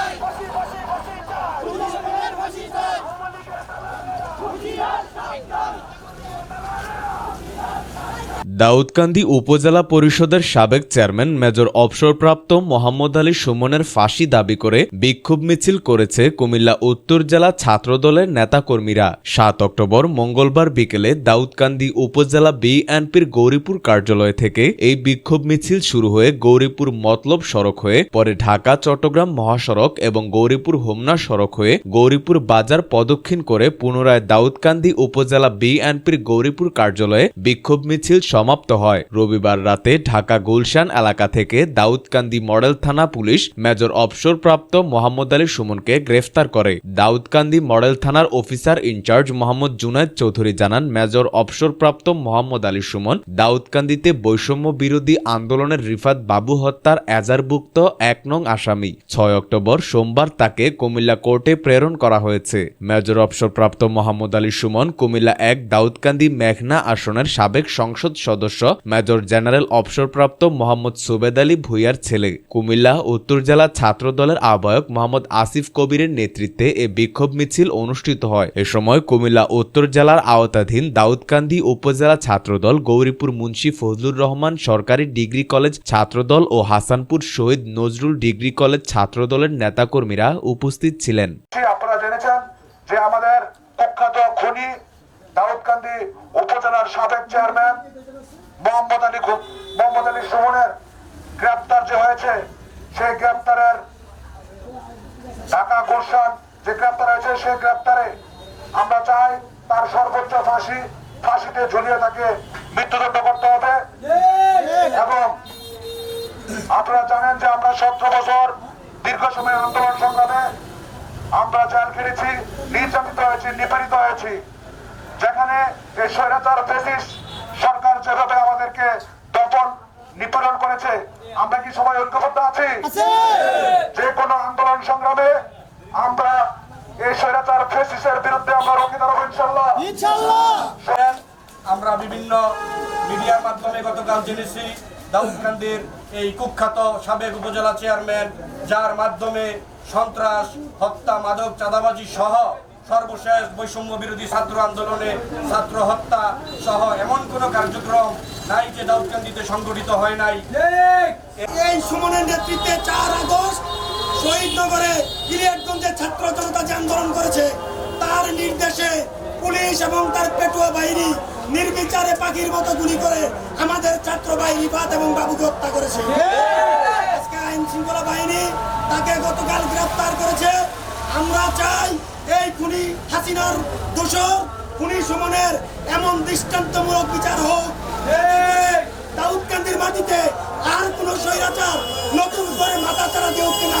জয় দাউদকান্দি উপজেলা পরিষদের সাবেক চেয়ারম্যান মেজর অবসরপ্রাপ্ত মোহাম্মদ আলী সুমনের ফাঁসি দাবি করে বিক্ষোভ মিছিল করেছে কুমিল্লা উত্তর জেলা ছাত্রদলের নেতাকর্মীরা। সাত অক্টোবর মঙ্গলবার বিকেলে দাউদকান্দি উপজেলা বিএনপির গৌরীপুর কার্যালয় থেকে এই বিক্ষোভ মিছিল শুরু হয়ে গৌরীপুর মতলব সড়ক হয়ে, পরে ঢাকা, চট্টগ্রাম মহাসড়ক এবং গৌরীপুর হোমনা সড়ক হয়ে গৌরীপুর বাজার প্রদক্ষিণ করে পুনরায় দাউদকান্দি উপজেলা বিএনপির গৌরীপুর কার্যালয়ে বিক্ষোভ মিছিল সমাপ্ত হয়। রবিবার রাতে ঢাকা গুলশান এলাকা থেকে দাউদকান্দি মডেল থানা পুলিশ মেজর অবসরপ্রাপ্ত মোহাম্মদ আলী সুমনকে গ্রেফতার করে। দাউদকান্দি মডেল থানার officer in charge Mohammad Junaid Chowdhury জানান, মেজর অবসরপ্রাপ্ত মোহাম্মদ আলী সুমন দাউদকান্দিতে বৈষম্য বিরোধী আন্দোলনের রিফাত বাবু হত্যার এজারভুক্ত এক নং আসামি। ছয় অক্টোবর সোমবার তাকে কুমিল্লা কোর্টে প্রেরণ করা হয়েছে। মেজর অবসরপ্রাপ্ত মোহাম্মদ আলী সুমন কুমিল্লা এক দাউদকান্দি মেঘনা আসনের সাবেক সংসদ সদস্য, মেজর জেনারেল অবসরপ্রাপ্ত মোহাম্মদ সুবেদ আলী ভুইয়ার ছেলে। কুমিল্লা, উত্তর জেলা ছাত্র দলের আহ্বায়ক মোহাম্মদ আসিফ কবিরের নেতৃত্বে এ বিক্ষোভ মিছিল অনুষ্ঠিত হয়। এ সময় কুমিল্লা, উত্তর জেলার আওতাধীন দাউদকান্দি উপজেলা ছাত্রদল, গৌরীপুর মুন্সি ফজলুর রহমান সরকারি ডিগ্রি কলেজ ছাত্রদল ও হাসানপুর শহীদ নজরুল ডিগ্রি কলেজ ছাত্রদলের নেতাকর্মীরা উপস্থিত ছিলেন। যে আমাদের কুখ্যাত খনি দাউদকান্দি উপজেলার সাবেক চেয়ারম্যান মোহাম্মদ আলী মোহাম্মদ আলী সুমনের গ্রেপ্তার যে হয়েছে, সেই গ্রেপ্তারের ঢাকা গুলশান যে গ্রেপ্তার হয়েছে, সেই গ্রেপ্তারে আমরা চাই তার সর্বোচ্চ ফাঁসি, ফাঁসিতে ঝুলিয়ে তাকে মৃত্যুদণ্ড করতে হবে। এবং আপনারা জানেন যে আমরা সতেরো বছর দীর্ঘ সময় আন্দোলন সংগ্রামে আমরা জেল খেটেছি, নির্যাতিত হয়েছি, নিপীড়িত হয়েছি। যেখানে এই স্বৈরাচার সরকার যেভাবে আমাদেরকে দপন নিপীড়ন করেছে। আমরা কি সবাই ঐক্যবদ্ধ আছি? যে কোনো আন্দোলন সংগ্রামে আমরা এই স্বৈরাচার ফেসিসের বিরুদ্ধে আমরা রক্ষে দাঁড়াবো ইনশাল্লাহ আমরা বিভিন্ন মিডিয়ার মাধ্যমে গতকাল জেনেছি দাউদকান্দির এই কুখ্যাত সাবেক উপজেলা চেয়ারম্যান যার মাধ্যমে সন্ত্রাস হত্যা মাদক চাঁদাবাজি সহ সর্বশেষ বৈষম্য বিরোধী ছাত্র আন্দোলনে ছাত্র হত্যা সহ এমন কোনো কার্যক্রম নাই যে দাউদকান্দিতে সংগঠিত হয় নাই। এই সুমনের নেতৃত্বে চার আগস্ট শহীদনগরে ইলিয়াটগঞ্জের ছাত্র জনতা যে আন্দোলন করেছে, তার নির্দেশে পুলিশ এবং তার পেটুয়া বাহিনী নির্বিচারে পাখির মতো গুলি করে আমাদের ছাত্র বাহিনী বাদ এবং বাবুকে হত্যা করেছে। আজকে আইন শৃঙ্খলা বাহিনী তাকে গতকাল গ্রেফতার করেছে। আমরা চাই এই খুনি হাসিনার দোষর খুনি সুমনের এমন দৃষ্টান্তমূলক বিচার হোক। দাউদকান্দির মাটিতে আর কোন স্বৈরাচার নতুন করে মাথা চারা উঠতে না